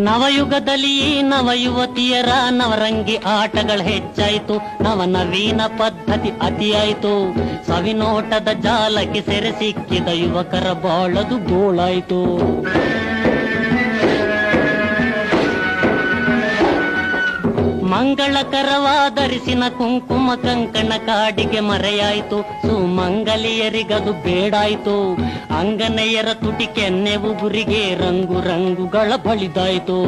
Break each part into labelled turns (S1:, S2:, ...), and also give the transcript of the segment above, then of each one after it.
S1: ನವಯುಗದಲ್ಲಿ ನವಯುವತಿಯರ ನವ ಯುವತಿಯರ ನವರಂಗಿ ಆಟಗಳು ಹೆಚ್ಚಾಯಿತು. ನವ ನವೀನ ಪದ್ಧತಿ ಅತಿಯಾಯಿತು. ಸವಿನೋಟದ ಜಾಲಕ್ಕೆ ಸೆರೆ ಸಿಕ್ಕಿದ ಯುವಕರ ಬಾಳದು ಗೋಳಾಯ್ತು ಮಂಗಳಕರವಾದರಿಸಿನ ಕುಂಕುಮ ಕಂಕಣ ಕಾಡಿಗೆ ಮರೆಯಾಯಿತು. ಸುಮಂಗಲಿಯರಿಗದು ಬೇಡಾಯಿತು. ಅಂಗನೆಯರ ತುಟಿ ಕೆನ್ನೆ ಉಗುರಿಗೆ ರಂಗು ರಂಗುಗಳ ಬಳಿದಾಯ್ತು.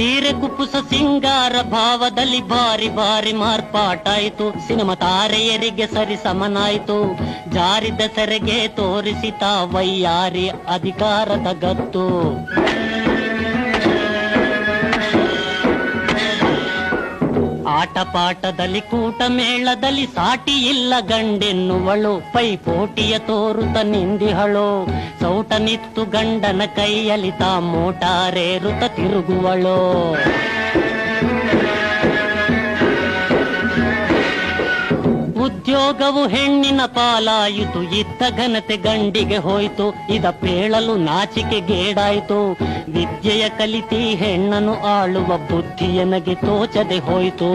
S1: ಸೀರೆ ಕುಪ್ಪುಸ ಸಿಂಗಾರ ಭಾವದಲ್ಲಿ ಬಾರಿ ಬಾರಿ ಮಾರ್ಪಾಟಾಯಿತು. ಸಿನಿಮಾ ತಾರೆಯರಿಗೆ ಸರಿ ಸಮನಾಯಿತು. ಜಾರಿದ ಸೆರೆಗೆ ತೋರಿಸಿತ ವೈಯಾರಿ ಅಧಿಕಾರದ ಗತ್ತು. ಆಟ ಪಾಠದಲ್ಲಿ ಕೂಟ ಮೇಳದಲ್ಲಿ ಸಾಟಿ ಇಲ್ಲ ಗಂಡೆನ್ನುವಳು. ಪೈಪೋಟಿಯ ತೋರುತ ನಿಂದಿಹಳು. ಸೌಟ ನಿತ್ತು ಗಂಡನ ಕೈಯಲ್ಲಿ ತಾ ಮೋಟಾರೇರುತ ತಿರುಗುವಳು. ಉದ್ಯೋಗವು ಹೆಣ್ಣಿನ ಪಾಲಾಯಿತು, ಇತ್ತ ಘನತೆ ಗಂಡಿಗೆ ಹೋಯ್ತು, ಇದ ಪೇಳಲು ನಾಚಿಕೆ ಗೇಡಾಯ್ತು. ವಿದ್ಯೆಯ ಕಲಿತಿ ಹೆಣ್ಣನು ಆಳುವ ಬುದ್ಧಿಯನಗೆ ತೋಚದೆ ಹೋಯ್ತು.